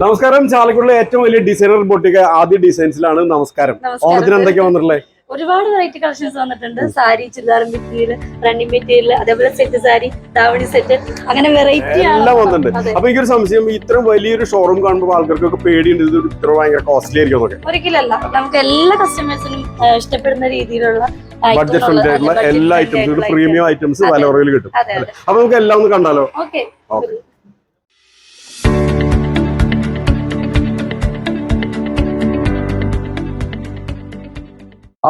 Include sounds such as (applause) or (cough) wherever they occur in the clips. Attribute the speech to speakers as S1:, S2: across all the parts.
S1: നമസ്കാരം. ചാലക്കുടിലെ ഏറ്റവും വലിയ ഡിസൈനർ ബോട്ടിക്ക് ആദ്യ ഡിസൈൻസിലാണ് നമസ്കാരം. ഓണത്തിന് എന്തൊക്കെ വന്നിട്ടുള്ളത്
S2: ഒരുപാട് വെറൈറ്റി കളക്ഷൻസ് വന്നിട്ടുണ്ട്. Sari churidar material running material അതേപോലെ സെറ്റ് സാരി ദാവണി സെറ്റ് അങ്ങനെ വെറൈറ്റി
S1: എല്ലാം വന്നിട്ടുണ്ട്. അപ്പൊ എനിക്കൊരു സംശയം. ഇത്രയും വലിയൊരു ഷോറൂം കാണുമ്പോൾ ആൾക്കാർക്കൊക്കെ പേടിയുണ്ട്. ഇത് ഇത്ര ഭയങ്കര കോസ്റ്റ്ലി ആയിരിക്കും
S2: ഒരിക്കലല്ല. നമുക്ക് എല്ലാ കസ്റ്റമേഴ്സിനും ഇഷ്ടപ്പെടുന്ന രീതിയിലുള്ള
S1: ബഡ്ജറ്റ് ഫ്രണ്ട്ലി ആയിട്ടുള്ള എല്ലാ ഐറ്റംസും പ്രീമിയം ഐറ്റംസ്. വില കുറവിൽ കിട്ടും. അപ്പൊ നമുക്ക് എല്ലാം ഒന്ന് കണ്ടാലോ?
S2: ഓക്കെ.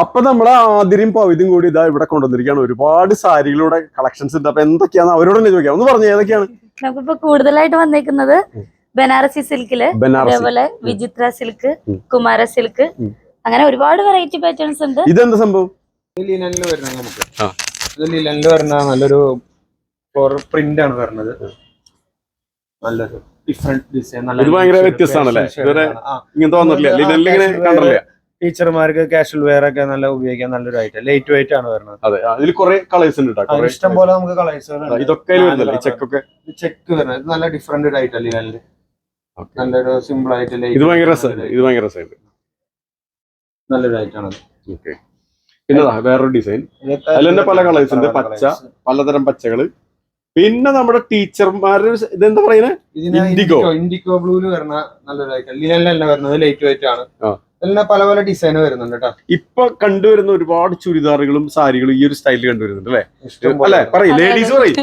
S1: അപ്പൊ നമ്മളെ ആതിരും പവിതും കൂടി ഇതാ ഇവിടെ കൊണ്ടുവന്നിരിക്കുകയാണ്. ഒരുപാട് സാരികളുടെ കളക്ഷൻസ് ഉണ്ട്. അപ്പൊ എന്തൊക്കെയാണ് അവരോട് തന്നെ ചോദിക്കാം. ഒന്ന് പറഞ്ഞു ഏതൊക്കെയാണ്?
S2: നമുക്കിപ്പോ കൂടുതലായിട്ട് വന്നേക്കുന്നത് ബനാറസി
S1: സിൽക്കിൽ
S2: അതേപോലെ വിചിത്ര സിൽക്ക് കുമാര സിൽക്ക് അങ്ങനെ ഒരുപാട് വെറൈറ്റി പാറ്റേൺസ് ഉണ്ട്.
S1: ഇതെന്താ സംഭവം?
S3: ലിനനിൽ വരുന്നത് നമുക്ക്. ഇത് ലിനനിൽ വരുന്ന നല്ലൊരു പ്രിന്റ് ആണ് വരുന്നത്. നല്ലൊരു ഡിഫറെന്റ് ഡിസൈൻ
S1: ഇത് ഭയങ്കര വ്യത്യസ്തമാണല്ലേ? ഇതുവരെ ഇങ്ങനത്തെ വന്നിട്ടില്ല ലിനലിൽ ഇങ്ങനെ കണ്ടല്ലേ
S3: ടീച്ചർമാർക്ക് കാഷ്വൽ വെയർ ഒക്കെ നല്ല ഉപയോഗിക്കാൻ നല്ലൊരു ഐറ്റം ലൈറ്റ് വെയിറ്റ് ആണ് വരുന്നത്.
S1: അതെ അതിൽ കുറെ കളേഴ്സ് ഉണ്ട്
S3: ഇഷ്ടം പോലെ നമുക്ക് കളേഴ്സ്
S1: ഇതൊക്കെ ചെക്ക് ഒക്കെ? ഈ ചെക്കൊക്കെ
S3: ചെക്ക് വരുന്നത്. ഇത് നല്ല ഡിഫറെന്റ് ഐറ്റം ലിനനിൽ നല്ലൊരു സിമ്പിൾ ആയിട്ട്
S1: ഇത് ഭയങ്കര ഇത് ഭയങ്കര രസമായിട്ട്
S3: നല്ലൊരു ഐറ്റം ആണ്
S1: ഓക്കെ പിന്നെ വേറൊരു ഡിസൈൻ അതിൽ തന്നെ പല കളേഴ്സ് ഉണ്ട്. പച്ച. പലതരം പച്ചകൾ. പിന്നെ നമ്മുടെ ടീച്ചർമാര് ഇതെന്താ പറയുന്നത്.
S3: ഇൻഡിഗോ ഇൻഡിഗോ ബ്ലൂൽ വരുന്ന നല്ലൊരു ഐറ്റം ലിനനിലല്ല വരുന്നത് ലൈറ്റ് വെയിറ്റ് ആണ്
S1: ആ.
S3: പല പല ഡിസൈൻ വരുന്നുണ്ട് കേട്ടോ
S1: ഇപ്പൊ കണ്ടുവരുന്ന ഒരുപാട് ചുരിദാറുകളും സാരികളും ഈ ഒരു സ്റ്റൈലിൽ കണ്ടുവരുന്നുണ്ട് അല്ലേ? അല്ലേ? പറയും ലേഡീസ് പറയും.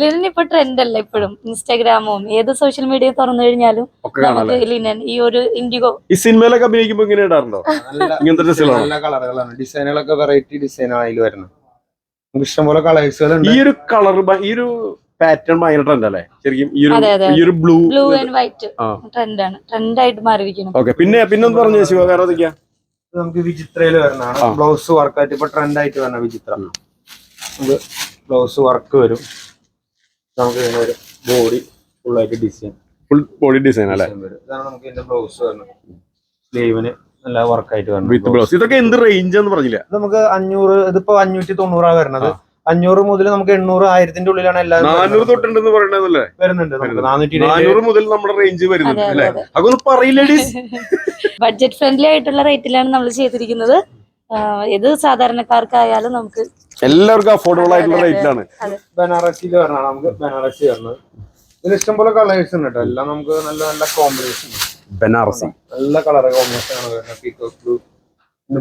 S2: ലിനൻ ഇപ്പൊ ട്രെൻഡ് അല്ല ഇപ്പോഴും. ഇൻസ്റ്റാഗ്രാമും ഏത് സോഷ്യൽ മീഡിയ തുറന്നു കഴിഞ്ഞാലും നമുക്ക് ലിനൻ ഈ ഒരു ഇൻഡിഗോ
S1: ഈ സിനിമയിലൊക്കെ അഭിനയിക്കുമ്പോ ഇങ്ങനെ ഇടാറുണ്ടോ? ഇങ്ങനത്തെ ഡ്രസ്സുകളാണോ
S3: നല്ല കളറുകളാണ്. ഡിസൈനുകളൊക്കെ വെറൈറ്റി ഡിസൈനാണ് അതിൽ വരുന്നത് ഇഷ്ടംപോലെ കളേഴ്സുകൾ
S1: ഈ ഒരു കളർ ഈ ഒരു പാറ്റേൺ ഭയങ്കര ട്രെൻഡ് അല്ലേ? ശരിക്കും ഈ ഒരു. ഈ ഒരു ബ്ലൂ
S2: ബ്ലൂ ആൻഡ് വൈറ്റ്. ട്രെൻഡാണ് ട്രെൻഡായിട്ട് മാറിയിരിക്കുന്നു.
S1: ഓക്കെ പിന്നെ പിന്നെ ഒന്ന് പറഞ്ഞു ശിവ വേറെ ഏതൊക്കെയാ?
S3: നമുക്ക് വിചിത്രയിൽ വരുന്നതാണ് ബ്ലൗസ് വർക്കായിട്ട് ഇപ്പൊ ട്രെൻഡ് ആയിട്ട് വരുന്ന വിചിത്ര. നമുക്ക് ബ്ലൗസ് വർക്ക് വരും. നമുക്ക് ഇങ്ങനെ ഒരു ബോഡി ഫുൾ ആയിട്ട് ഡിസൈൻ
S1: ഫുൾ ബോഡി ഡിസൈൻ അല്ലേ?
S3: വരും. ഇതാണ് നമുക്ക് ഇതിന്റെ ബ്ലൗസ് വരുന്നത് സ്ലീവിന് നല്ല വർക്കായിട്ട്
S1: വിത്ത്
S3: വരുന്നത്
S1: ബ്ലൗസ് ഇതൊക്കെ എന്ത് റേഞ്ച് എന്ന് പറഞ്ഞില്ല?
S3: ഇത് നമുക്ക് അഞ്ഞൂറ് ഇതിപ്പോ അഞ്ഞൂറ്റി തൊണ്ണൂറാണ് വരുന്നത്. അഞ്ഞൂറ് മുതൽ നമുക്ക് എണ്ണൂറ് ആയിരത്തിന്റെ ഉള്ളിലാണ് എല്ലാവരും
S1: നാനൂറ്. തൊട്ടുണ്ടെന്ന് പറയണതല്ലേ
S3: വരുന്നുണ്ട് നമുക്ക്. നാനൂറ്റി
S1: നാനൂറ് മുതൽ നമ്മുടെ റേഞ്ച് വരുന്നുണ്ട് അല്ലേ? അതൊന്ന്
S2: ബഡ്ജറ്റ് ഫ്രണ്ട്ലി ആയിട്ടുള്ള റേറ്റിലാണ് നമ്മൾ ചെയ്തിരിക്കുന്നത്. ഏത് ഇത് സാധാരണക്കാർക്കായാലും നമുക്ക്
S1: എല്ലാവർക്കും അഫോർഡബിൾ ആയിട്ടുള്ള. റേറ്റിലാണ്
S2: അതെ.
S3: ബനാറസിയിൽ വരണതാണ് നമുക്ക് ബനാറസി വരുന്നത് ഇതിൽ ഇഷ്ടംപോലെ കളേഴ്സ് ഉണ്ട് കേട്ടോ. എല്ലാം നമുക്ക് നല്ല നല്ല കോമ്പിനേഷൻ
S1: ബനാറസി.
S3: നല്ല കളർ കോമ്പിനേഷൻ ആണ് വരുന്നത്. പീക്കോക്ക് ബ്ലൂ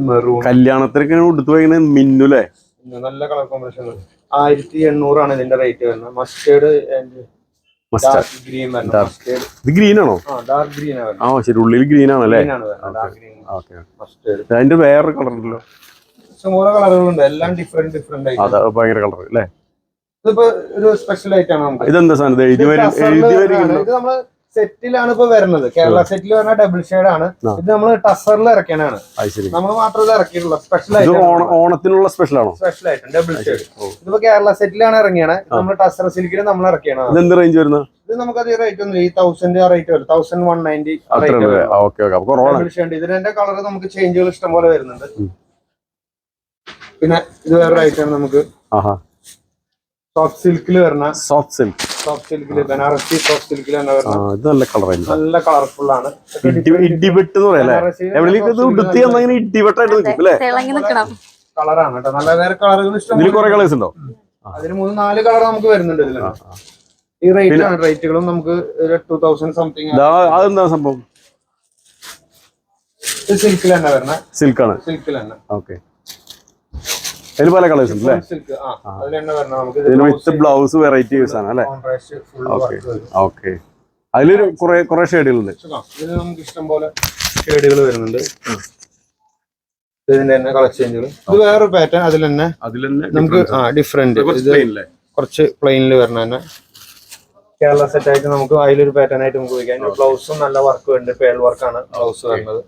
S3: മെറൂൺ
S1: കല്യാണത്തിനൊക്കെ ഉടുത്തു പോയിങ്ങനെ മിന്നുല്ലേ
S3: നല്ല കളർ കോമ്പിനേഷൻ ആയിരത്തി എണ്ണൂറാണ് ഇതിന്റെ റേറ്റ് വരുന്നത്. മസ്റ്റേർഡ് ഡാർക്ക് ഗ്രീൻ
S1: ഇത് ആണോ?
S3: ഡാർക്ക് ഗ്രീൻ ആണ്
S1: ആ ശരി. ഉള്ളിൽ ഗ്രീൻ ആണല്ലേ? അതിന്റെ വേറൊരു കളർ ഉണ്ടല്ലോ.
S3: ഇഷ്ടംപോലെ കളറുകളുണ്ട് എല്ലാം ഡിഫറെന്റ് ഡിഫറെന്റ് ആയിട്ട്
S1: ഭയങ്കര കളർ അല്ലേ?
S3: ഇതിപ്പോ ഒരു സ്പെഷ്യൽ ആയിട്ടാണ് നമുക്ക്.
S1: ഇതെന്താ സാധനം? എഴുതി വരും എഴുതി. വരും
S3: ഇത് നമ്മൾ സെറ്റിലാണ് ഇപ്പൊ വരുന്നത്. കേരള സെറ്റിൽ വരുന്ന ഡബിൾ ഷെയ്ഡ് ആണ്. ഇത് നമ്മൾ ടസറിൽ
S1: ഇറക്കാനാണ്
S3: നമ്മൾ മാത്രമേ ഇറക്കിയിട്ടുള്ളൂ സ്പെഷ്യൽ ആയിട്ട്
S1: ഓണ- ഓണത്തിനുള്ള സ്പെഷ്യൽ ആണോ?
S3: സ്പെഷ്യൽ ആയിട്ട് ഡബിൾ ഷെയ്ഡ്. ഇതിപ്പോ കേരള സെറ്റിലാണ് ഇറങ്ങിയാണ്. നമ്മൾ ടസർ സിൽക്കിൽ നമ്മൾ ഇറക്കിയാണ്.
S1: എന്ത് റേഞ്ച് വരുന്നത്?
S3: ഇത് നമുക്ക് അധികം റേറ്റ് ഒന്നും ഈ തൗസൻഡ് റേറ്റ് വരും. തൗസൻഡ് വൺ നയന്റി ഇതിന്റെ കളർ നമുക്ക് ചേഞ്ചുകൾ ഇഷ്ടം പോലെ വരുന്നുണ്ട്. പിന്നെ ഇത് വേറെ ഐറ്റം നമുക്ക് സോഫ്റ്റ് സിൽക്കിൽ വരുന്ന
S1: സോഫ്റ്റ് സിൽക്ക്
S3: സോഫ്റ്റ് സിൽക്കിൽ ബനാറസി സോഫ്റ്റ്
S1: ഇത് നല്ല കളറായിരുന്നു
S3: നല്ല കളർഫുൾ ആണ്.
S1: ഇടിവെട്ട് എന്ന് പറയാം ഉടുത്തി ഇടിവെട്ടായിട്ട് നിൽക്കും അല്ലേ?
S3: കളറാണ് കേട്ടോ. നല്ല വേറെ കളറുകൾ ഇഷ്ടം
S1: ഇതിൽ
S3: പോലെ
S1: കുറെ കളേഴ്സ് ഉണ്ടോ?
S3: അതിന് മൂന്ന് നാല് കളർ നമുക്ക് വരുന്നുണ്ട് ഇതിൽ. ഈ റേറ്റ് ആണ്. റേറ്റുകളും നമുക്ക് ടൂ തൗസൻഡ് സംതിങ്
S1: അതെന്താ സംഭവം?
S3: സിൽക്കിൽ തന്നെ വരണേ
S1: സിൽക്കാണ്
S3: സിൽക്കിൽ തന്നെ.
S1: ഓക്കെ അതിൽ പല കളേഴ്സ് ഉണ്ട് അല്ലേ? വിത്ത് ബ്ലൗസ് വെറൈറ്റി യൂസ് ആണ് അല്ലേ? ഓക്കെ ഓക്കെ അതിലൊരു കുറെ കുറെ ഷെയ്ഡുകളുണ്ട്
S3: നമുക്ക് ഇഷ്ടം പോലെ ഷെയ്ഡുകൾ വരുന്നുണ്ട്. ഇതിന്റെ തന്നെ കളർ ചേഞ്ചുകൾ ഇത് വേറൊരു പാറ്റേൺ അതിൽ തന്നെ
S1: അതിൽ തന്നെ
S3: നമുക്ക് ആ ഡിഫറെന്റ് കുറച്ച് പ്ലെയിനിൽ വരണ തന്നെ. കേരള സെറ്റ് ആയിട്ട് നമുക്ക് അതിലൊരു പാറ്റേൺ ആയിട്ട് നമുക്ക് ഉപയോഗിക്കാം. ബ്ലൗസും നല്ല വർക്ക് വരുന്നുണ്ട് പേൾ വർക്കാണ് ബ്ലൗസ് വരുന്നത്.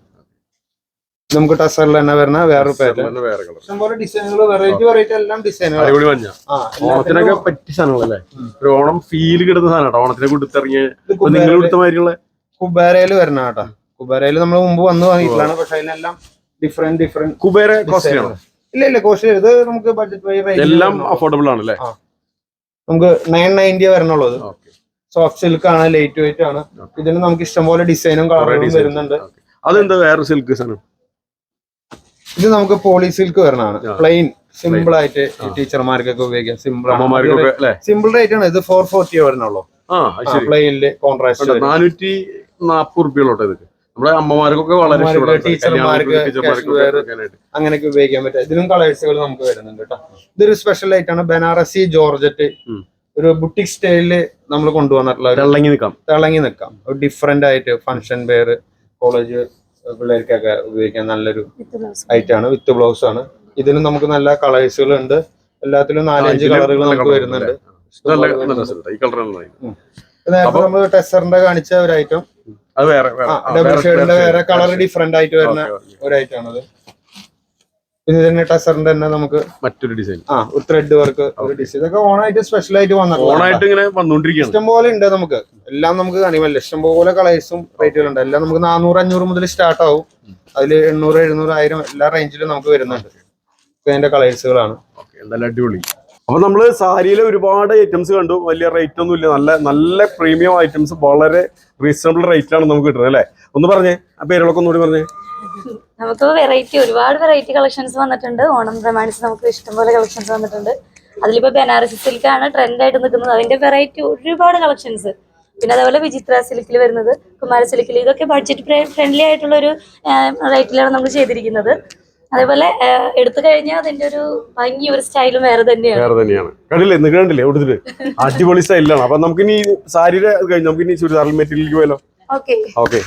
S3: നമുക്ക് ടസറിൽ തന്നെ വരുന്ന വേറൊരു പാറ്റേൺ
S1: വേറെ കളർ.
S3: ഇഷ്ടംപോലെ ഡിസൈനുകൾ വെറൈറ്റി വെറൈറ്റി എല്ലാം ഡിസൈനുകൾ
S1: അടിപൊളി മഞ്ഞ.
S3: ആ
S1: ഓണത്തിനൊക്കെ പറ്റിയ സാധനങ്ങളല്ലേ? ഒരു ഓണം ഫീൽ കിട്ടുന്ന സാധനം കേട്ടോ ഓണത്തിനെ കൊടുത്തിറങ്ങിയ നിങ്ങൾ കൊടുത്ത മാതിരിയുള്ള
S3: കുബേരയിൽ വരുന്ന കേട്ടോ. കുബേരയിൽ നമ്മൾ മുമ്പ് വന്ന് വാങ്ങിയിട്ടാണ് പക്ഷെ അതിനെല്ലാം ഡിഫറെന്റ് ഡിഫറെന്റ്
S1: കുബേര കോസ്റ്റ്ലി ആണോ
S3: ഇല്ല ഇല്ല കോസ്റ്റ്ലി ഇത് നമുക്ക് ബഡ്ജറ്റ്
S1: എല്ലാം അഫോർഡബിൾ ആണല്ലേ?
S3: നമുക്ക് നയൻ നയന്റി വരണുള്ളത് സോഫ്റ്റ് സിൽക്ക് ആണ് ലൈറ്റ് വെയിറ്റ് ആണ്. ഇതിന് നമുക്ക് ഇഷ്ടംപോലെ ഡിസൈനും
S1: കളറും
S3: വരുന്നുണ്ട്.
S1: അതെന്താ വേറെ സിൽക്ക് സാധനം?
S3: ഇത് നമുക്ക് പോളി സിൽക്ക് വരുന്നതാണ്
S1: ആ.
S3: പ്ലെയിൻ സിമ്പിൾ ആയിട്ട് ടീച്ചർമാർക്കൊക്കെ ഉപയോഗിക്കാം. സിമ്പിൾ സിമ്പിൾ റേറ്റ് ആണ്. ഇത് ഫോർ ഫോർട്ടി
S1: വരണുള്ളൂ.
S3: പ്ലെയിനിൽ കോൺട്രാസ്റ്റ്
S1: നാനൂറ്റി നാപ്പത് റുപ്യോളോട്ടെ ഇതൊക്കെ. നമ്മുടെ അമ്മമാർക്കൊക്കെ വളരെ
S3: ടീച്ചർമാർക്ക്. അങ്ങനെയൊക്കെ ഉപയോഗിക്കാൻ പറ്റും. ഇതിനും കളേഴ്സുകൾ നമുക്ക് വരുന്നുണ്ട് കേട്ടോ. ഇതൊരു സ്പെഷ്യൽ ആയിട്ടാണ് ബനാറസി ജോർജറ്റ്. ഒരു ബുട്ടിക് സ്റ്റൈലിൽ നമ്മൾ കൊണ്ടുവന്നിട്ടുള്ള
S1: തിളങ്ങി നിൽക്കാം.
S3: തിളങ്ങി നിൽക്കാം. ഒരു ഡിഫറെന്റ് ആയിട്ട് ഫംഗ്ഷൻ വെയർ കോളേജ് പിള്ളേർക്കൊക്കെ ഉപയോഗിക്കാൻ നല്ലൊരു ഐറ്റാണ് വിത്ത് ബ്ലൗസ് ആണ് ഇതിലും നമുക്ക് നല്ല കളേഴ്സുകൾ ഉണ്ട് എല്ലാത്തിലും നാലഞ്ച് കളറുകൾ നമുക്ക് വരുന്നുണ്ട്. നേരത്തെ നമ്മൾ ടെസറിന്റെ കാണിച്ച ഒരു ഐറ്റം.
S1: അത് വേറെ വേറെ. ആ,
S3: ഡബിൾ
S1: വേറെ-
S3: ഷെയ്ഡിന്റെ
S1: വേറെ
S3: കളർ. ഡിഫറെന്റ് ആയിട്ട് വരുന്ന. ഒരു ഐറ്റം ആണത് പിന്നെ ഇതന്നെ ടെസറിന്റെ തന്നെ നമുക്ക്
S1: മറ്റൊരു ഡിസൈൻ
S3: ആ ഒരു ത്രെഡ് വർക്ക് ഒരു ഡിസൈൻ ഇതൊക്കെ ഓണായിട്ട് സ്പെഷ്യൽ ആയിട്ട്
S1: ഓണായിട്ട് ഇങ്ങനെ വന്നുകൊണ്ടിരിക്കുകയാണ്
S3: ഇഷ്ടംപോലെ ഉണ്ട് നമുക്ക്. എല്ലാം നമുക്ക് കണിമല്ല ഇഷ്ടം പോലെ കളേഴ്സും റേറ്റുകളുണ്ട് എല്ലാം നമുക്ക് നാനൂറ് അഞ്ഞൂറ് മുതൽ സ്റ്റാർട്ട് ആവും. അതിൽ എണ്ണൂറ് എഴുന്നൂറ് ആയിരം എല്ലാ റേഞ്ചിലും നമുക്ക് വരുന്നുണ്ട്. ഇതിന്റെ കളേഴ്സുകളാണ്
S1: അടിപൊളി. അപ്പൊ നമ്മൾ സാരിയിലെ ഒരുപാട് ഐറ്റംസ് കണ്ടു. വലിയ റേറ്റ് ഒന്നും ഇല്ല. നല്ല നല്ല പ്രീമിയം ഐറ്റംസ് വളരെ റീസണബിൾ റേറ്റിലാണ് നമുക്ക് കിട്ടുന്നത് അല്ലേ? ഒന്ന് പറഞ്ഞേ. ആ പേരുകളൊക്കെ ഒന്നുകൂടി പറഞ്ഞേ.
S2: നമുക്ക് വെറൈറ്റി ഒരുപാട് വെറൈറ്റി കളക്ഷൻസ് വന്നിട്ടുണ്ട്. ഓണം പ്രമാണിച്ച് നമുക്ക് ഇഷ്ടംപോലെ കളക്ഷൻസ് വന്നിട്ടുണ്ട്. അതിലിപ്പോ ബനാറസി സിൽക്ക് ആണ് ട്രെൻഡ് ആയിട്ട് നിൽക്കുന്നത്. അതിന്റെ വെറൈറ്റി ഒരുപാട് കളക്ഷൻസ് പിന്നെ അതേപോലെ വിചിത്ര സിൽക്കിൽ വരുന്നത് കുമാര സിൽക്കിൽ. ഇതൊക്കെ ബഡ്ജറ്റ് ഫ്രണ്ട്ലി ആയിട്ടുള്ള ഒരു റേറ്റിലാണ് നമ്മൾ ചെയ്തിരിക്കുന്നത്. അതേപോലെ എടുത്തു കഴിഞ്ഞാൽ അതിന്റെ ഒരു ഭംഗി ഒരു സ്റ്റൈലും വേറെ തന്നെയാണ്.
S1: വേറെ തന്നെയാണ്. കണ്ടില്ലേ? നിങ്ങൾ കണ്ടില്ലേ? കൊടുത്തിട്ട് അടിപൊളി സ്റ്റൈലാണ്. അപ്പൊ നമുക്ക് ഇനി സാരിയുടെ കഴിഞ്ഞു കഴിഞ്ഞ് നമുക്ക് ഇനി ചുരിദാർ മെറ്റീരിയലിലേക്ക് പോയാലോ?
S2: ഓക്കെ.
S1: ഓക്കെ.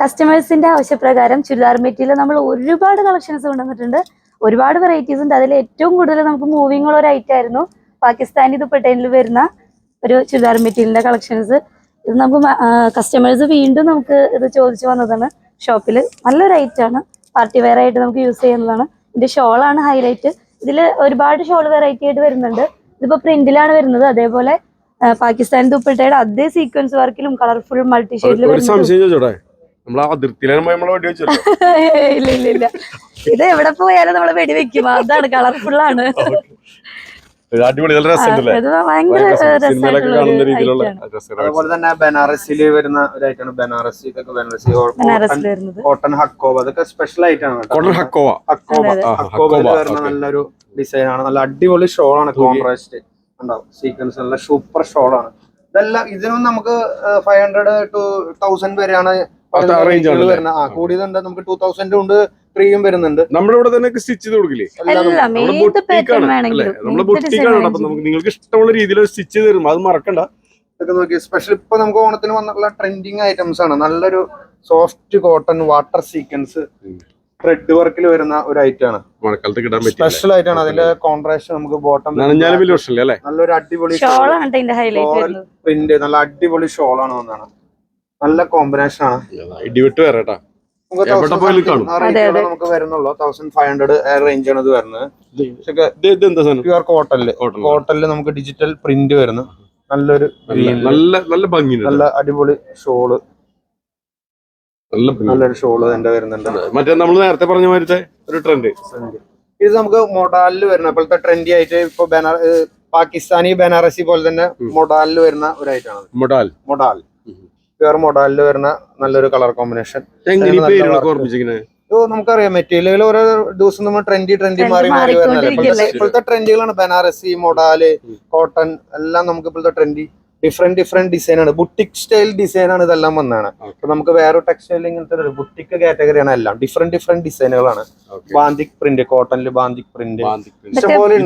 S2: കസ്റ്റമേഴ്സിന്റെ ആവശ്യപ്രകാരം ചുരിദാർ മെറ്റീരിയൽ നമ്മൾ ഒരുപാട് കളക്ഷൻസ് കൊണ്ടുവന്നിട്ടുണ്ട്. ഒരുപാട് വെറൈറ്റീസ് ഉണ്ട്. അതിൽ ഏറ്റവും കൂടുതൽ നമുക്ക് മൂവിംഗ് ഉള്ള ഒരു ഐറ്റം ആയിരുന്നു. പാകിസ്ഥാനി ദുപ്പട്ടയിൽ വരുന്ന ഒരു ചുരിദാർ മെറ്റീരിയലിന്റെ കളക്ഷൻസ്. ഇത് നമുക്ക് കസ്റ്റമേഴ്സ് വീണ്ടും നമുക്ക് ഇത് ചോദിച്ചു വന്നതാണ്. ഷോപ്പിൽ നല്ലൊരു ഐറ്റം ആണ്. പാർട്ടി വെയർ ആയിട്ട് നമുക്ക് യൂസ് ചെയ്യുന്നതാണ്. ഇതിന്റെ ആണ് ഹൈലൈറ്റ് ഇതിൽ ഒരുപാട് ഷോൾ വെറൈറ്റി ആയിട്ട് വരുന്നുണ്ട്. ഇതിപ്പോ പ്രിന്റിലാണ് വരുന്നത്. അതേപോലെ പാകിസ്ഥാൻ ദുപ്പട്ടയുടെ അതേ സീക്വൻസ് വർക്കിലും കളർഫുൾ മൾട്ടി
S1: ഷെയ്ഡിലും
S2: ഇല്ല ഇല്ല ഇല്ല. ഇത് എവിടെ പോയാലും നമ്മൾ വെടിവെക്കും അതാണ് കളർഫുൾ ആണ്. (laughs)
S1: അടിപൊളി നല്ല രസമുണ്ടല്ലേ സിനിമയിലൊക്കെ കാണുന്ന രീതിയിലുള്ള
S3: അതുപോലെ തന്നെ ബനാറസിൽ വരുന്ന ഒരു ഐറ്റാണ് ബനാറസി ഇതൊക്കെ ബനാറസി
S2: വരുന്നത്.
S3: കോട്ടൺ ഹക്കോബ അതൊക്കെ സ്പെഷ്യൽ ആയിട്ടാണ് കേട്ടോ.
S1: കോട്ടൺ ഹക്കോവ.
S3: ഹക്കോബ
S2: അതെ.
S1: ഹക്കോബ,
S3: വരുന്ന നല്ലൊരു ഡിസൈൻ ആണ് നല്ല അടിപൊളി ഷോൾ ആണ് കോൺട്രാസ്റ്റ്. ഉണ്ടാവും സീക്വൻസ് നല്ല സൂപ്പർ ഷോൾ ആണ് ഇതെല്ലാം ഇതിനും നമുക്ക് ഫൈവ് ഹൺഡ്രഡ് ടു തൗസൻഡ് വരെയാണ് കൂടിയതുണ്ട്. നമുക്ക് ടൂ തൗസൻഡ് ഉണ്ട് ത്രീയും വരുന്നുണ്ട്.
S1: നമ്മുടെ ഇവിടെ തന്നെ സ്റ്റിച്ച് ചെയ്ത് കൊടുക്കില്ലേ ആണ്, അല്ലേ? ബുട്ടിക്കാണ് അപ്പൊ നമുക്ക് നിങ്ങൾക്ക് ഇഷ്ടമുള്ള രീതിയിൽ സ്റ്റിച്ച് ചെയ്ത് തരും അത് മറക്കണ്ട.
S3: ഇതൊക്കെ നോക്കി സ്പെഷ്യൽ ഇപ്പൊ നമുക്ക് ഓണത്തിന് വന്നിട്ടുള്ള ട്രെൻഡിങ് ഐറ്റംസ് ആണ്. നല്ലൊരു soft cotton water sequence thread വർക്കിൽ വരുന്ന ഒരു ഐറ്റം ആണ്.
S1: മഴക്കാലത്ത് കിട്ടാൻ പറ്റും
S3: സ്പെഷ്യൽ ആയിട്ടാണ് അതിന്റെ കോൺട്രാസ്റ്റ് നമുക്ക് ബോട്ടം
S1: നനഞ്ഞാലും വലിയ പ്രശ്നമില്ല അല്ലേ?
S3: നല്ലൊരു അടിപൊളി പ്രിന്റ് നല്ല അടിപൊളി ഷോൾ ആണ് വന്നാണ് നല്ല കോമ്പിനേഷൻ ആണ്.
S1: ഇടിവിട്ട് വരട്ടാ. ഹോട്ടലിൽ
S3: നമുക്ക്
S1: എവിടെ
S3: 1000
S1: കാണും.
S2: അതെ, അതെ.
S3: നമുക്ക് വരുന്നുള്ളൂ. തൗസൻഡ് ഫൈവ് ഹൺഡ്രഡ് റേഞ്ച് ആണ് ഇത് വരുന്നത്. പക്ഷേ
S1: ഇത് ഇത് എന്താ സാധനം?
S3: പ്യുവർ കോട്ടണിൽ
S1: Cotton.
S3: നമുക്ക് ഡിജിറ്റൽ പ്രിന്റ് വരുന്നു. നല്ലൊരു
S1: നല്ല-
S3: ഭംഗി
S1: നല്ല നല്ല ഭംഗിയുണ്ട്
S3: നല്ല അടിപൊളി
S1: ഷോൾ
S3: നല്ലൊരു ഷോൾ എന്റെ വരുന്നുണ്ട്.
S1: മറ്റേ നമ്മൾ നേരത്തെ പറഞ്ഞ മാതിരത്തെ ഒരു ട്രെൻഡ്
S3: ഇത് നമുക്ക് മൊഡാലിൽ വരുന്ന ഇപ്പോഴത്തെ ട്രെൻഡി ആയിട്ട് ഇപ്പൊ ബനാ പാകിസ്ഥാനി ബനാറസി പോലെ തന്നെ. മൊഡാലിൽ വരുന്ന ഒരു ഐറ്റാണ്
S1: മൊഡാൽ
S3: മൊഡാൽ
S1: ഉം.
S3: പ്യുവർ മോഡലിൽ വരുന്ന നല്ലൊരു കളർ കോമ്പിനേഷൻ നമുക്കറിയാം. മെറ്റീരിയലുകൾ ഓരോ ദിവസം നമ്മൾ ട്രെൻഡി ട്രെൻഡി മാറി മാറി വരുന്നല്ലേ ഇപ്പോഴത്തെ ഇപ്പോഴത്തെ ട്രെൻഡുകളാണ് ബനാറസി
S1: മൊഡാൽ
S3: കോട്ടൺ എല്ലാം നമുക്ക് ഇപ്പോഴത്തെ ട്രെൻഡി ഡിഫറെന്റ് ഡിഫറെന്റ് ഡിസൈൻ ആണ്. ബുട്ടിക് സ്റ്റൈൽ ഡിസൈൻ ആണ് ഇതെല്ലാം വന്നാണ്. അപ്പൊ നമുക്ക് വേറെ ടെക്സ്റ്റൈൽ ഇങ്ങനത്തെ ഒരു ബുട്ടിക് കാറ്റഗറിയാണ് എല്ലാം. ഡിഫറെന്റ് ഡിഫറെന്റ് ഡിസൈനുകളാണ് ബാന്തിക് പ്രിന്റ് കോട്ടണിൽ ബാന്തിക് പ്രിന്റ് ഇഷ്ടംപോലെ.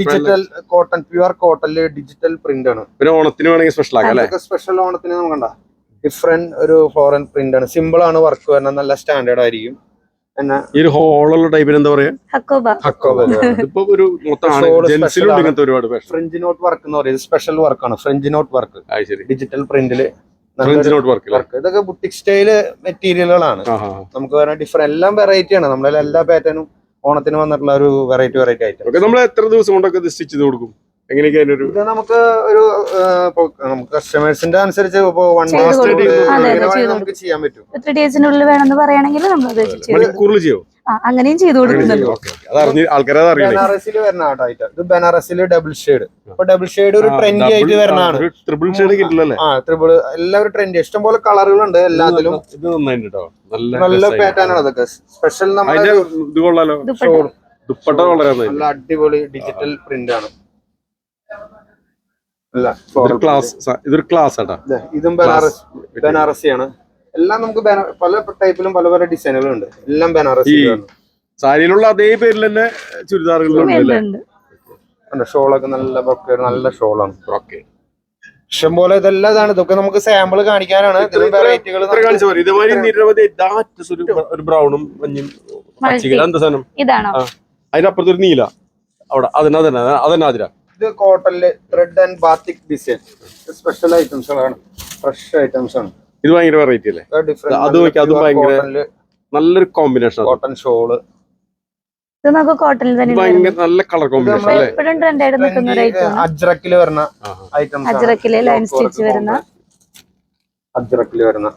S3: ഡിജിറ്റൽ കോട്ടൺ പ്യുവർ കോട്ടണിൽ ഡിജിറ്റൽ പ്രിന്റ് ആണ്.
S1: പിന്നെ ഓണത്തിന് വേണമെങ്കിൽ സ്പെഷ്യൽ ആക്കാം
S3: സ്പെഷ്യൽ ഓണത്തിന് നമുക്ക് കണ്ട ഡിഫറെന്റ് ഒരു ഫോറൻ പ്രിന്റ് ആണ്. സിമ്പിൾ ആണ് വർക്ക് വരുന്നത്. നല്ല സ്റ്റാൻഡേർഡ് ആയിരിക്കും.
S1: ഈ ഒരു ഹോളുള്ള ടൈപ്പിന് എന്താ പറയാ? ഇതിപ്പോ ഒരു മൊത്തം
S3: Shawl
S1: ജെൻസിലും
S3: special ആണ്.
S1: ഇങ്ങനത്തെ ഒരുപാട്
S3: ഫ്രഞ്ച് നോട്ട് വർക്ക് എന്ന് പറയുന്നത് സ്പെഷ്യൽ വർക്കാണ് ഫ്രഞ്ച് നോട്ട് വർക്ക് ഡിജിറ്റൽ പ്രിന്റിൽ
S1: ഫ്രഞ്ച് നോട്ട് വർക്ക്
S3: വർക്ക് ഇതൊക്കെ ബുട്ടിക് സ്റ്റൈൽ മെറ്റീരിയലുകളാണ് നമുക്ക് വേറെ ഡിഫറെന്റ് എല്ലാം വെറൈറ്റി ആണ്. നമ്മളെ എല്ലാ പാറ്റേണും ഓണത്തിന് വന്നിട്ടുള്ള ഒരു വെറൈറ്റി വെറൈറ്റി
S1: ആയിട്ട് നമ്മൾ എത്ര ദിവസം കൊണ്ടൊക്കെ സ്റ്റിച്ച് ചെയ്ത് കൊടുക്കും? എങ്ങനെയൊക്കെ അതിനൊരു
S3: ഇത് നമുക്ക് ഒരു നമുക്ക് കസ്റ്റമേഴ്സിന്റെ അനുസരിച്ച് ഇപ്പൊ വൺ നമുക്ക് ചെയ്യാൻ പറ്റും.
S2: ത്രീ ഡേയ്സിനുള്ളിൽ വേണമെന്ന് പറയുകയാണെങ്കിൽ നമ്മൾ
S1: ചെയ്യോ?
S2: അങ്ങനെയും ചെയ്തു കൊടുക്കുന്നുണ്ട്.
S3: ബനാറസിൽ ഇത് ബനാറസിൽ ഡബിൾ ഷെയ്ഡ് ഇപ്പൊ ഡബിൾ ഷെയ്ഡ് ഒരു ട്രെൻഡി ആയിട്ട് വരണാണ്
S1: ട്രിപ്പിൾ ഷെയ്ഡ് കിട്ടില്ലല്ലേ
S3: ആ ട്രിപ്പിൾ എല്ലാവരും ട്രെൻഡി ഇഷ്ടംപോലെ കളറുകളുണ്ട് എല്ലാത്തിലും.
S1: ഇത് നന്നായിട്ട് കേട്ടോ നല്ല.
S3: പാറ്റേൺ ആണ് അതൊക്കെ. സ്പെഷ്യൽ നമ്മുടെ
S1: ഇത് കൊള്ളാലോ?
S2: ദുപ്പട്ട.
S1: വളരെ
S3: നല്ല അടിപൊളി ഡിജിറ്റൽ പ്രിന്റ് ആണ്.
S1: ക്ലാസ് ഇതൊരു ക്ലാസ് ആട്ടാ.
S3: ഇത് ഇതും ബനാറസ് ബനാറസിയാണ് എല്ലാം നമുക്ക് പല ടൈപ്പിലും പല പല ഡിസൈനുകളും ഉണ്ട്. എല്ലാം ബനാറസി
S1: സാരിയിലുള്ള അതേ പേരിൽ തന്നെ ചുരിദാറുകളിലുണ്ട്
S3: ഷോളൊക്കെ നല്ല ബൊക്കെ നല്ല ഷോളാണ്.
S1: ഇഷ്ടം
S3: പോലെ ഇതെല്ലാം ഇതാണ്. ഇതൊക്കെ നമുക്ക് സാമ്പിൾ കാണിക്കാനാണ്.
S1: ഇതേമാതിരി നിരവധി ഒരു ബ്രൗണും മഞ്ഞും
S2: ഇതാണോ?
S1: അതിനപ്പുറത്തൊരു ഒരു നീല. അവിടെ. അതിനാ അതന്നെ അതന്നെ അതിര.
S3: ഇത് കോട്ടണിൽ thread and batik design special ഐറ്റംസുകളാണ് fresh items ആണ്
S1: ഇത് ഭയങ്കര വെറൈറ്റി അല്ലേ? അത് നോക്കി, അത് ഭയങ്കര- നല്ലൊരു കോമ്പിനേഷൻ ആണ്.
S3: കോട്ടൺ ഷോൾ
S2: ഇത് നമുക്ക് കോട്ടണിൽ തന്നെ
S1: ഭയങ്കര നല്ല കളർ കോമ്പിനേഷൻ അല്ലേ?
S2: എപ്പോഴും ട്രെൻഡ് ആയിട്ട് നിൽക്കുന്ന ഒരു ഐറ്റം
S3: അജ്രക്കിൽ വരുന്ന. ഐറ്റംസ്
S2: അജ്രക്കിൽ ലൈൻ സ്റ്റിച്ച് വരുന്ന
S3: അജ്രക്കിൽ വരുന്ന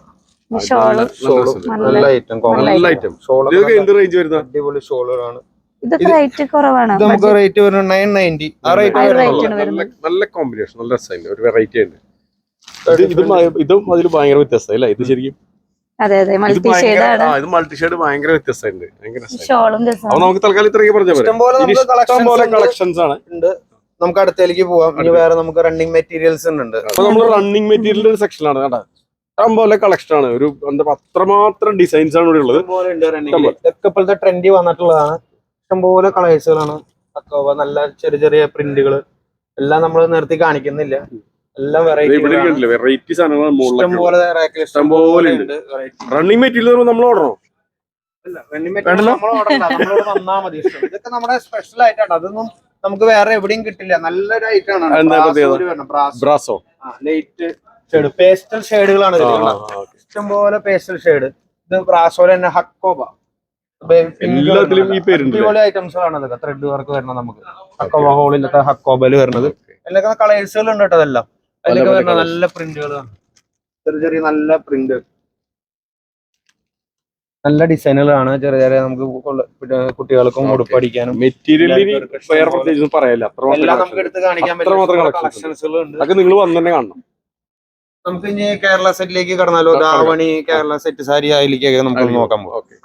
S2: ഷോൾ
S3: ഷോൾ
S2: നല്ല-
S3: ഐറ്റം
S1: നല്ല ഐറ്റം ഷോൾ എന്ത് റേഞ്ച് വരുന്ന
S3: അടിപൊളി ഷോളുകളാണ്.
S2: ഇതൊക്കെ റേറ്റ് കുറവാണ്?
S3: ഇത് നമുക്ക് റേറ്റ് വരുന്നത് നയൻ നയന്റി ആ റേറ്റ്
S1: നല്ല കോമ്പിനേഷൻ നല്ല രസമുണ്ട് ഒരു വെറൈറ്റി ഉണ്ട്. ഇത് ഇതും അതിൽ ഭയങ്കര വ്യത്യസ്തം അല്ലേ? ഇത് ശരിക്കും
S2: അതെ അതെ. മൾട്ടി ഷെയ്ഡാണ്
S1: ഇത് മൾട്ടി ഷെയ്ഡ് ഭയങ്കര വ്യത്യസ്തമുണ്ട് നമുക്ക് തൽക്കാലം ഇത്രയൊക്കെ പറഞ്ഞാൽ പോലെ കളക്ഷൻസ് ആണ്.
S3: ഉണ്ട്. നമുക്ക് അടുത്തേക്ക് പോവാം. ഇനി വേറെ നമുക്ക് റണ്ണിങ് മെറ്റീരിയൽസ് ഉണ്ട്.
S1: അപ്പൊ നമ്മൾ റണ്ണിങ് മെറ്റീരിയലിന്റെ ഒരു സെക്ഷനാണ് കേട്ടോ. ഇഷ്ടം പോലെ കളക്ഷൻ ആണ്. ഒരു എന്താ അത്രമാത്രം ഡിസൈൻസ് ആണ് ഇവിടെ ഉള്ളത്.
S3: ഇതൊക്കെ ഇപ്പോഴത്തെ ട്രെൻഡി വന്നിട്ടുള്ളതാണ്. ഇഷ്ടംപോലെ കളേഴ്സുകളാണ്. അക്കോവ നല്ല ചെറിയ ചെറിയ പ്രിന്റുകൾ എല്ലാം നമ്മൾ നിർത്തി കാണിക്കുന്നില്ല. എല്ലാം വെറൈറ്റി ഇഷ്ടംപോലെ ഉണ്ട്.
S1: റണ്ണിങ് മെറ്റീരിയൽ നമ്മൾ ഓർഡറോ
S3: ഇല്ല, നമ്മൾ. നമ്മളോട് മതി. ഇഷ്ടം. ഇതൊക്കെ നമ്മുടെ സ്പെഷ്യൽ ആയിട്ടാണ്. അതൊന്നും നമുക്ക് വേറെ എവിടെയും കിട്ടില്ല. നല്ലൊരു ഐറ്റം ആണ്. ബ്രാസോ ലൈറ്റ് ഷെയ്ഡ് പേസ്റ്റൽ ഷെയ്ഡുകളാണ് ഇഷ്ടംപോലെ പേസ്റ്റൽ ഷെയ്ഡ് ഇത് ബ്രാസോല തന്നെ ഹക്കോബ.
S1: എല്ലാത്തിലും ഈ പേരുണ്ട്
S3: അടിപൊളി ഐറ്റംസുകളാണ് ഇതൊക്കെ ത്രെഡ് വർക്ക് വരണം നമുക്ക്. ഹക്കോബ ഹോളിലത്തെ ഹക്കോബൽ വരുന്നത്. അതിലൊക്കെ കളേഴ്സുകൾ ഉണ്ട് കേട്ടോ അതെല്ലാം അതിലൊക്കെ
S1: colours.
S3: നല്ല പ്രിന്റുകൾ ചെറിയ ചെറിയ നല്ല പ്രിന്റ് നല്ല ഡിസൈനുകളാണ് ചെറിയ ചെറിയ നമുക്ക് കുട്ടികൾക്കും. ഉടുപ്പടിക്കാനും
S1: മെറ്റീരിയൽ പറയാനില്ല
S3: നമുക്ക് എടുത്ത് കാണിക്കാൻ പറ്റും
S1: അതൊക്കെ നിങ്ങൾ വന്ന് തന്നെ കാണണം.
S3: നമുക്ക് ഇനി കേരള സെറ്റിലേക്ക് കടന്നാലോ?
S1: ദാവണി
S3: ധാവണി കേരള സെറ്റ് സാരി അതിലേക്കൊക്കെ നമുക്ക് നോക്കാൻ പോകും
S1: ഓക്കെ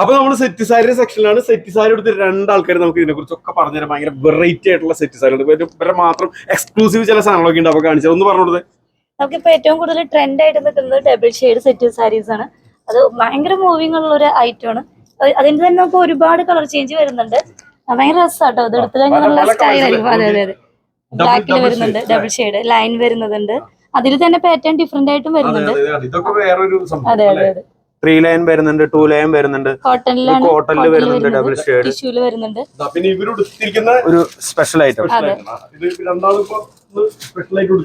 S1: അപ്പൊ നമ്മൾ സെറ്റ് സാരി സെക്ഷനിലാണ് സെറ്റ് സാരി എടുത്ത് രണ്ടാൾക്കാർ നമുക്ക് ഇതിനെ കുറിച്ചൊക്കെ പറഞ്ഞുതരാം ഭയങ്കര വെറൈറ്റി ആയിട്ടുള്ള സെറ്റ് സാരി ഉണ്ട്. ഇവർ മാത്രം എക്സ്ക്ലൂസീവ് ചില സാധനങ്ങളൊക്കെ ഉണ്ട്. അപ്പൊ കാണിച്ചത് ഒന്ന് പറഞ്ഞോളൂ
S2: നമുക്കിപ്പോ ഏറ്റവും കൂടുതൽ ട്രെൻഡ് ആയിട്ട് നിൽക്കുന്നത് ഡബിൾ ഷെയ്ഡ് സെറ്റ് സാരീസ് ആണ്. അത് ഭയങ്കര മൂവിങ് ഉള്ള ഒരു ഐറ്റം ആണ്. അത് അതിന്റെ തന്നെ നമുക്ക് ഒരുപാട് കളർ ചേഞ്ച് വരുന്നുണ്ട്. ഭയങ്കര രസമാട്ടോ അത് എടുത്തു കഴിഞ്ഞാൽ നല്ല സ്റ്റൈൽ ആയിരിക്കും. അതെ അതെ ബ്ലാക്കിൽ വരുന്നുണ്ട്. ഡബിൾ ഷെയ്ഡ് ലൈൻ വരുന്നുണ്ട്. അതിൽ തന്നെ പാറ്റേൺ ഡിഫറെന്റ് ആയിട്ടും വരുന്നുണ്ട്.
S1: അതെ അതെ.
S2: അതെ.
S3: ത്രീ ലൈൻ വരുന്നുണ്ട് ടു ലൈൻ വരുന്നുണ്ട്. കോട്ടണിൽ വരുന്നുണ്ട്
S1: ഡബിൾ ഷേഡ്
S3: ഒരു സ്പെഷ്യൽ ഐറ്റം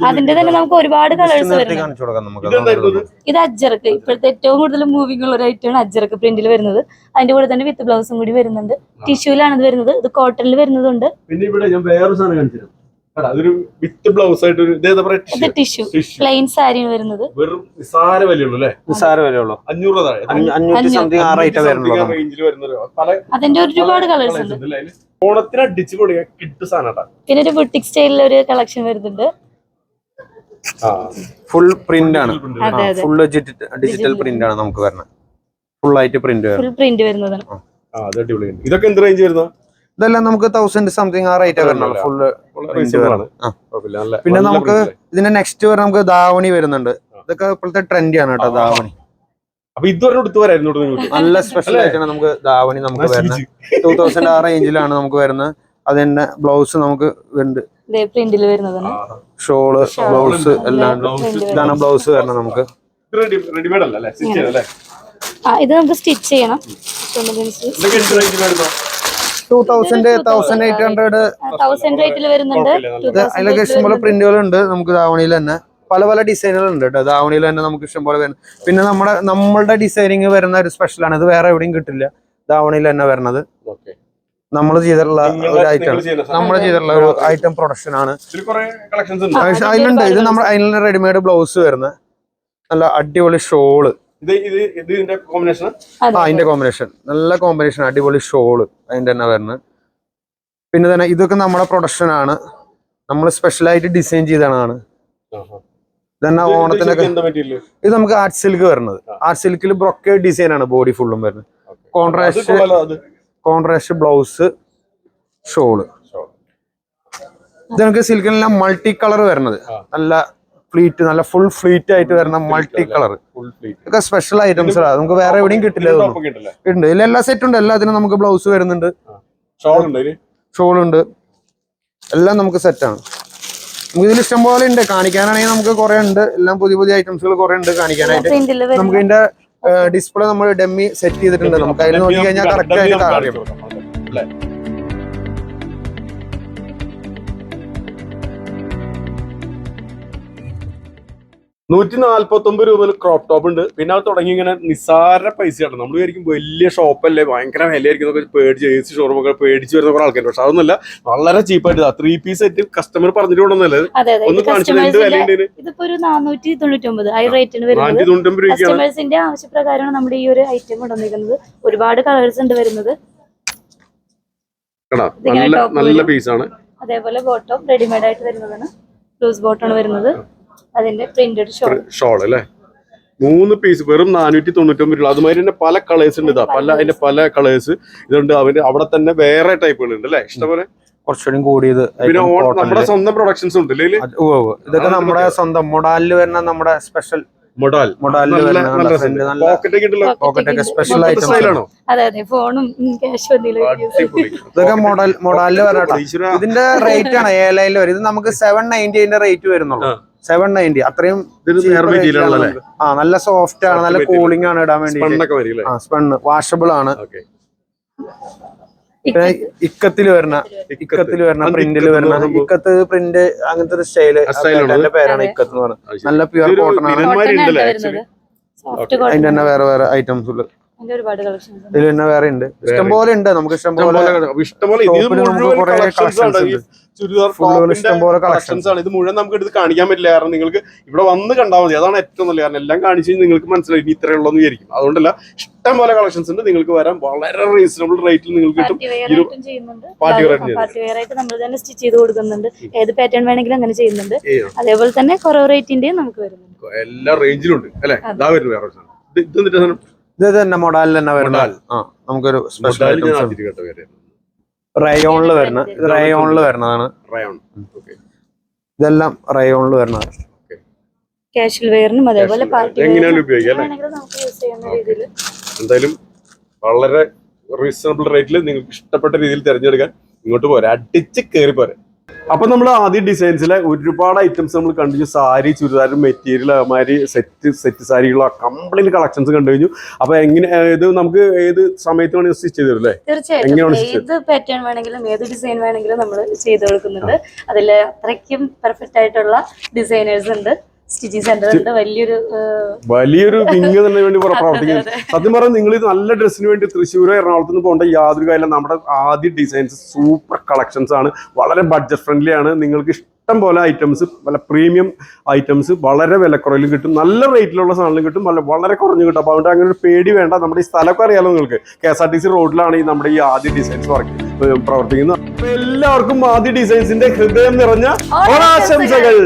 S2: അതിന്റെ തന്നെ നമുക്ക് ഒരുപാട് കളേഴ്സ്
S1: ഇത്?
S2: അജ്ജറക്ക് അജ്ജർക്ക്. ഇപ്പോഴത്തെ ഏറ്റവും കൂടുതൽ മൂവിംഗ് ഉള്ള ഒരു ഐറ്റമാണ് അജ്ജർക്ക് പ്രിന്റിൽ വരുന്നത്. അതിന്റെ കൂടെ തന്നെ വിത്ത് ബ്ലൗസും കൂടി വരുന്നുണ്ട്. ടിഷ്യൂലാണ് ഇത് വരുന്നത്. ഇത് കോട്ടണിൽ വരുന്നതുണ്ട്.
S1: പിന്നെ ഇവിടെ ഞാൻ വേറൊരു സാധനം അതൊരു വിത്ത് ബ്ലൗസ് ആയിട്ട് ഒരു ഇതേതാ പറയാ?
S2: ടിഷ്യൂ പ്ലെയിൻ സാരിയാണ് വരുന്നത്.
S1: വെറും നിസാര വിലയുള്ളൂ അല്ലേ?
S3: നിസാര വിലയുള്ളൂ.
S1: അഞ്ഞൂറ്.
S3: അഞ്ഞൂറ്റി സംതിങ് ആ റേറ്റ് വരുന്നുള്ളൂ
S1: something ആ range ൽ വരുന്ന ഒരു പല
S2: അതിന്റെ ഒരുപാട് കളേഴ്സ് ഉണ്ട്?
S1: ഓണത്തിന് അടിച്ചു പൊളിയാ കിട്ടു. സാധനം
S2: പിന്നെ ഒരു ബുട്ടിക് സ്റ്റൈലിൽ ഒരു കളക്ഷൻ വരുന്നുണ്ട്.
S3: ഫുൾ പ്രിന്റ് ആണ്.
S2: അതെ അതെ.
S3: ഫുള്ള് ഡിജിറ്റൽ പ്രിന്റ് ആണ് നമുക്ക് വരുന്നത് ഫുൾ ആയിട്ട് പ്രിന്റ് വരുന്നത്
S2: ഫുൾ പ്രിന്റ് വരുന്നതാണ്.
S1: ആ അത് അടിപൊളിയാണ്. ഇതൊക്കെ എന്ത് റേഞ്ച് വരുന്ന
S3: ഇതെല്ലാം നമുക്ക് തൗസൻഡ് സംതിങ് ആ റേറ്റ് വരുന്നുള്ളൂ ഫുള്ള് പിന്നെ നമുക്ക് ഇതിന്റെ നെക്സ്റ്റ് വരെ നമുക്ക് ധാവണി വരുന്നുണ്ട്. ഇതൊക്കെ ഇപ്പോഴത്തെ ട്രെൻഡ് ആണ് കേട്ടോ. ധാവണി.
S1: അപ്പൊ ഇതുവരെ
S3: നല്ല സ്പെഷ്യൽ ആയിട്ടാണ് നമുക്ക് ധാവണി നമുക്ക് വരുന്നത്. ടൂ തൗസൻഡ് ആ റേഞ്ചിലാണ് നമുക്ക് വരുന്നത്. അതിന്റെ ബ്ലൗസ് നമുക്ക് ഷോൾ ബ്ലൗസ് എല്ലാം ഇതാണ് ബ്ലൗസ് വരുന്നത്. നമുക്ക്.
S2: ഇത് നമുക്ക് സ്റ്റിച്ച് ചെയ്യണം.
S3: Two thousand thousand eight hundred
S2: thousand റേറ്റിൽ വരുന്നുണ്ട്.
S1: കുഴപ്പമില്ല, നല്ല
S2: Two
S3: ഇത്
S2: thousand
S3: അതിലൊക്കെ ഇഷ്ടംപോലെ ഉണ്ട് നമുക്ക് ധാവണിയിൽ തന്നെ. പല പല ഡിസൈനുകൾ ഉണ്ട് കേട്ടോ. ധാവണിയിൽ തന്നെ നമുക്ക് ഇഷ്ടംപോലെ വരുന്നത് പിന്നെ നമ്മുടെ നമ്മളുടെ ഡിസൈനിങ് വരുന്ന ഒരു സ്പെഷ്യലാണ് ഇത് വേറെ എവിടെയും കിട്ടില്ല. ധാവണിയിൽ തന്നെ വരുന്നത്.
S1: ഓക്കെ
S3: നമ്മൾ ചെയ്തിട്ടുള്ള ഒരു ഐറ്റം. നമ്മൾ ചെയ്തിട്ടുള്ള ഒരു ഐറ്റം പ്രൊഡക്ഷൻ ആണ്. അതിലുണ്ട്. ഇത് നമ്മൾ അതിലുള്ള റെഡിമെയ്ഡ് ബ്ലൗസ് വരുന്നത്. നല്ല അടിപൊളി ഷോൾ.
S1: ഇത് ഇത് ഇത് ഇതിന്റെ കോമ്പിനേഷൻ
S3: ആ അതിന്റെ കോമ്പിനേഷൻ നല്ല കോമ്പിനേഷൻ അടിപൊളി ഷോൾ അതിന്റെ തന്നെ വരുന്നത്. പിന്നെ തന്നെ ഇതൊക്കെ നമ്മുടെ പ്രൊഡക്ഷൻ ആണ്. നമ്മൾ സ്പെഷ്യലായിട്ട് ഡിസൈൻ ചെയ്തതാണ്. ഇതന്നെ ഓണത്തിനൊക്കെ ഇത് നമുക്ക് ആർട്ട് സിൽക്ക് വരുന്നത്. ആർട്ട് സിൽക്കിൽ ബ്രൊക്കേഡ് ഡിസൈൻ ആണ് ബോഡി ഫുള്ളും വരുന്നത്. കോൺട്രാസ്റ്റ് കോൺട്രാസ്റ്റ് ബ്ലൗസ് ഷോൾ ഇത് നമുക്ക് സിൽക്കിനെല്ലാം മൾട്ടി കളർ വരുന്നത്. നല്ല ഫ്ലീറ്റ് നല്ല ഫുൾ ഫ്ലീറ്റ് ആയിട്ട് വരുന്ന മൾട്ടി കളർ ഒക്കെ സ്പെഷ്യൽ ഐറ്റംസ് നമുക്ക് വേറെ എവിടെയും കിട്ടില്ല ഉണ്ട് ഇതിൽ എല്ലാ സെറ്റും ഉണ്ട്. എല്ലാത്തിനും നമുക്ക് ബ്ലൗസ് വരുന്നുണ്ട്.
S1: ഷോൾ ഉണ്ട്
S3: ഷോൾ ഉണ്ട്. എല്ലാം നമുക്ക് സെറ്റാണ് നമുക്ക് ഇതിൽ ഇഷ്ടം പോലെ ഉണ്ട്. കാണിക്കാനാണെങ്കിൽ നമുക്ക് കുറെ ഉണ്ട്. എല്ലാം പുതിയ പുതിയ ഐറ്റംസുകൾ കുറെ ഉണ്ട് കാണിക്കാനായിട്ട്. നമുക്ക് ഇതിന്റെ ഡിസ്പ്ലേ നമ്മൾ ഡെമ്മി സെറ്റ് ചെയ്തിട്ടുണ്ട്. നമുക്ക് അതിൽ നോക്കി കഴിഞ്ഞാൽ കറക്റ്റ് ആയിട്ട് അറിയാം
S1: നൂറ്റി നാല്പത്തി ഒമ്പത് രൂപയിൽ ക്രോപ്പ് ടോപ്പ് ഉണ്ട്. പിന്നെ അത് തുടങ്ങി ഇങ്ങനെ നിസ്സാര പൈസയാണ് നമ്മൾ വിചാരിക്കും വലിയ ഷോപ്പല്ലേ ഭയങ്കര വിലയായിരിക്കും എന്നൊക്കെ പേടിച്ച് എ സി ഷോറൂമൊക്കെ പേടിച്ച് വരുന്ന കുറെ ആൾക്കാർ പക്ഷെ അതൊന്നല്ല വളരെ ചീപ്പായിട്ട് ത്രീ പീസ് സെറ്റ് കസ്റ്റമർ പറഞ്ഞിട്ട് ഒന്ന്
S2: ഇത്
S1: കാണിച്ചത് എന്ത് വിലയുണ്ട്
S2: ഇതിപ്പോ ഒരു നാനൂറ്റി റേറ്റിന് വരുന്നത്. കസ്റ്റമേഴ്സിന്റെ ആവശ്യപ്രകാരമാണ് നമ്മുടെ ഈ ഒരു ഐറ്റം കൊണ്ടുവന്നിരിക്കുന്നത്. ഒരുപാട് കളേഴ്സ് ഉണ്ട് വരുന്നത്.
S1: നല്ല നല്ല. പീസാണ്
S2: അതേപോലെ ബോട്ടം റെഡിമെയ്ഡ് ആയിട്ട് വരുന്നതാണ്. ലൂസ് ബോട്ടാണ് വരുന്നത്. അതിന്റെ പ്രിന്റഡ് ഷോൾ
S1: ഷോൾ അല്ലേ? മൂന്ന് പീസ് വെറും നാനൂറ്റി തൊണ്ണൂറ്റൊമ്പത് രൂപ. അതുമാതിരി തന്നെ പല കളേഴ്സ് ഉണ്ട് ഇതാ. പല അതിന്റെ പല കളേഴ്സ് ഇതുണ്ട്. അവർ അവിടെ തന്നെ വേറെ ടൈപ്പുകൾ ഉണ്ട് അല്ലേ? ഇഷ്ടംപോലെ
S3: കുറച്ചുകൂടി കൂടിയത്
S1: പിന്നെ നമ്മുടെ സ്വന്തം പ്രൊഡക്ഷൻസ് ഉണ്ട്.
S3: ഇതൊക്കെ നമ്മുടെ സ്വന്തം മൊഡാലിൽ വരുന്ന നമ്മുടെ സ്പെഷ്യൽ
S1: മൊഡാൽ.
S3: മൊഡാലിൽ സ്പെഷ്യൽ ഇതൊക്കെ മോഡൽ മൊഡാലിൽ വരട്ടോ. ഇതിന്റെ റേറ്റ് ആണ് എ ലൈനിൽ വരും. ഇത് നമുക്ക് സെവൻ നയന്റി അതിന്റെ റേറ്റ് വരുന്നുള്ളൂ. Seven ninety. അത്രയും. ആ നല്ല സോഫ്റ്റ് ആണ് നല്ല കൂളിംഗ് ആണ് ഇടാൻ വേണ്ടി ആ സ്പണ്ണ് വാഷബിൾ ആണ്.
S1: ഓക്കെ
S3: പിന്നെ ഇക്കത്തിൽ വരുന്ന ഇക്കത്തിൽ വരുന്ന പ്രിന്റിൽ വരുന്ന ഇക്കത്ത് പ്രിന്റ് അങ്ങനത്തെ ഒരു
S1: സ്റ്റൈൽ
S3: എന്റെ പേരാണ് ഇക്കത്ത് എന്ന് പറയുന്നത് നല്ല പ്യുവർ കോട്ടൺ ആണ്. അതിന്റെ തന്നെ വേറെ വേറെ ഐറ്റംസ് ഉള്ളു
S2: അതിന്റെ ഒരുപാട് കളക്ഷൻസ്
S3: ഇതിൽ തന്നെ വേറെ ഉണ്ട്. ഇഷ്ടം പോലെ ഉണ്ട്. നമുക്ക് ഇഷ്ടം പോലെ
S1: ഇഷ്ടംപോലെ
S3: ഷോപ്പിൽ
S1: മുഴുവൻ കളക്ഷൻസ് ആണ്. ചുരിദാർ
S3: Full ഇഷ്ടം പോലെ
S1: കളക്ഷൻസ് ആണ്. ഇത് മുഴുവൻ നമുക്ക് എടുത്ത് കാണിക്കാൻ പറ്റില്ല. കാരണം നിങ്ങൾക്ക് ഇവിടെ വന്ന് കണ്ടാൽ മതി. അതാണ് ഏറ്റവും നല്ല കാരണം എല്ലാം കാണിച്ചു കഴിഞ്ഞാൽ നിങ്ങൾക്ക് മനസ്സിലായി. ഇനി ഇത്രയേ ഉള്ളൂ എന്ന് വിചാരിക്കും. അതുകൊണ്ടല്ല ഇഷ്ടംപോലെ കളക്ഷൻസ് ഉണ്ട്. നിങ്ങൾക്ക് വരാൻ വളരെ റീസണബിൾ റേറ്റിൽ നിങ്ങൾക്ക് കിട്ടും.
S2: പാർട്ടി വെയർ ആയിട്ടും നമ്മൾ തന്നെ സ്റ്റിച്ച് ചെയ്ത് കൊടുക്കുന്നുണ്ട്. ഏത് പാറ്റേൺ വേണമെങ്കിലും അങ്ങനെ ചെയ്യുന്നുണ്ട്. അതേപോലെ തന്നെ കുറവ് റേറ്റിന്റെയും നമുക്ക് വരുന്നുണ്ട്.
S1: എല്ലാ റേഞ്ചിലും ഉണ്ട്. അല്ലെ? ഇതാ വരുന്നു വേറെ ഇത് എന്നിട്ട്
S3: ഇത് തന്നെ മൊഡാലിൽ തന്നെ വരുന്ന ആ നമുക്കൊരു സ്പെഷ്യൽ ഐറ്റംസ്. റയോണിൽ വരുന്ന ഇത് റയോണിൽ വരുന്നതാണ്.
S1: റയോൺ ഓക്കെ
S3: ഇതെല്ലാം റയോണിൽ വരുന്നതാണ്.
S2: കാഷ്വൽ വെയറിനും അതേപോലെ
S1: Casual
S2: പാർട്ടി
S1: എങ്ങനെയാലും ഉപയോഗിക്കാം അല്ലേ?
S2: നമുക്ക് യൂസ് ചെയ്യുന്ന രീതിയിൽ
S1: എന്തായാലും വളരെ റീസണബിൾ റേറ്റിൽ നിങ്ങൾക്ക് ഇഷ്ടപ്പെട്ട രീതിയിൽ തിരഞ്ഞെടുക്കാൻ ഇങ്ങോട്ട് പോരാ. അടിച്ച് കയറി പോരെ. അപ്പൊ നമ്മൾ ആദ്യം ഡിസൈൻസിലെ ഒരുപാട് ഐറ്റംസ് നമ്മൾ കണ്ടു. സാരി ചുരിദാർ മെറ്റീരിയൽ അതുമാതിരി സെറ്റ് സെറ്റ് സാരികളോ കംപ്ലീറ്റ് കളക്ഷൻസ് കണ്ടു കഴിഞ്ഞു. അപ്പൊ എങ്ങനെ ഇത് നമുക്ക് ഏത് സമയത്ത് വേണമെങ്കിൽ സ്റ്റിച്ച് ചെയ്ത് തരും അല്ലേ
S2: തീർച്ചയായിട്ടും ഏത് പാറ്റേൺ വേണമെങ്കിലും ഏത് ഡിസൈൻ വേണമെങ്കിലും നമ്മൾ ചെയ്ത് കൊടുക്കുന്നുണ്ട്. അതിൽ അത്രയ്ക്കും പെർഫെക്റ്റ് ആയിട്ടുള്ള ഡിസൈനേഴ്സ് ഉണ്ട്. സ്റ്റിച്ചിങ് സെന്റർ ഉണ്ട് വലിയൊരു
S1: വലിയൊരു വിങ് തന്നെ വേണ്ടി (laughs) പ്രവർത്തിക്കുന്നു. സത്യം പറഞ്ഞാൽ നിങ്ങൾ ഇത് നല്ല ഡ്രസ്സിന് വേണ്ടി തൃശ്ശൂരോ എറണാകുളത്ത് നിന്ന് പോകേണ്ട യാതൊരു കാര്യം നമ്മുടെ ആദ്യ ഡിസൈൻസ് സൂപ്പർ കളക്ഷൻസ് ആണ്. വളരെ ബഡ്ജറ്റ് ഫ്രണ്ട്ലി ആണ്. നിങ്ങൾക്ക് ഇഷ്ടം പോലെ ഐറ്റംസ് വല്ല പ്രീമിയം ഐറ്റംസ് വളരെ വിലക്കുറവിലും കിട്ടും. നല്ല റേറ്റിലുള്ള സാധനം കിട്ടും. നല്ല വളരെ കുറഞ്ഞു കിട്ടും. അപ്പോൾ അതുകൊണ്ട് അങ്ങനെ ഒരു പേടി വേണ്ട. നമ്മുടെ ഈ സ്ഥലമൊക്കെ അറിയാലോ നിങ്ങൾക്ക്. K S R T C റോഡിലാണ് ഈ നമ്മുടെ ഈ ആദ്യ ഡിസൈൻസ് വർക്ക് പ്രവർത്തിക്കുന്നത്. എല്ലാവർക്കും ആദ്യ ഡിസൈൻസിന്റെ ഹൃദയം നിറഞ്ഞ ഓണാശംസകൾ.